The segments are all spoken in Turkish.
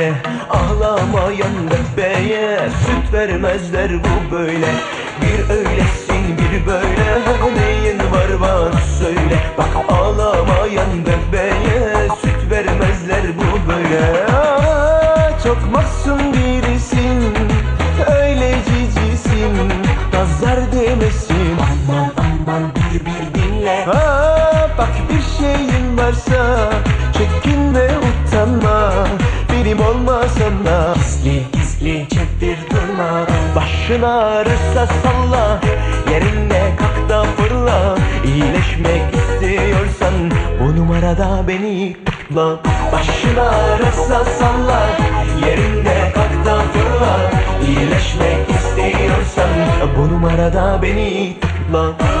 söyle Ağlamayan bebeğe Süt vermezler bu böyle. Bir öylesin bir böyle. Neyin var bana söyle. Bak ağlamayan bebeğe Süt vermezler bu böyle. Çok masum birisin Öyle cicisin. Nazar değmesin. Aman aman bir bir dinle. Aa, Bak bir şeyin varsa Çektir durma Başın ağrırsa salla Yerinde kalk da fırla. İyileşmek istiyorsan Bu numarada beni tıkla Başın ağrırsa salla Yerinde kalk da fırla. İyileşmek istiyorsan Bu numarada beni tıkla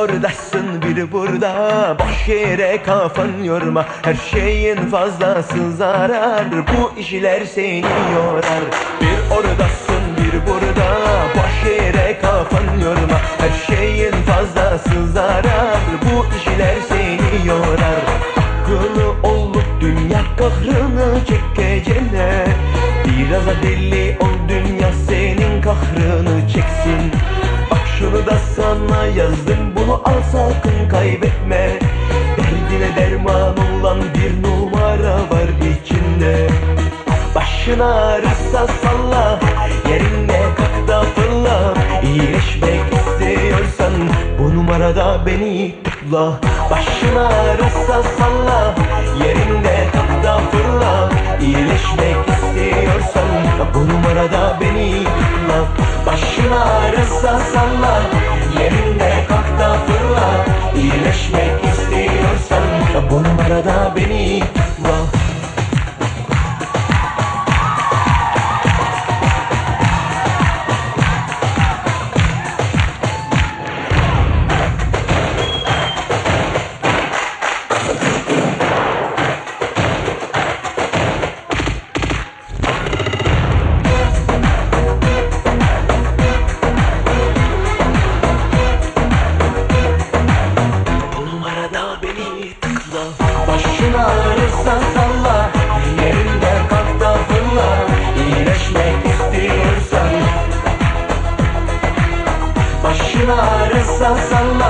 oradasın bir burada. Boş yere kafan yorma. Her şeyin fazlası zarar. Bu işler seni yorar. Bir oradasın bir burada. Boş yere kafan yorma. Her şeyin fazlası zarar. Bu işler seni yorar. Hakkını olup dünya kahrını çekeceğine Biraz da deli ol dünya senin kahrını çeksin. Bak şunu da sana yazdım bunu al sakın kaybetme. Derdine derman olan bir numara var içinde. Başın ağrırsa salla Yerinde kalk da fırla. İyileşmek istiyorsan Bu numarada beni tıkla Başın ağrırsa salla Yerinde kalk İyileşmek istiyorsan. Bu numarada beni ağrırsa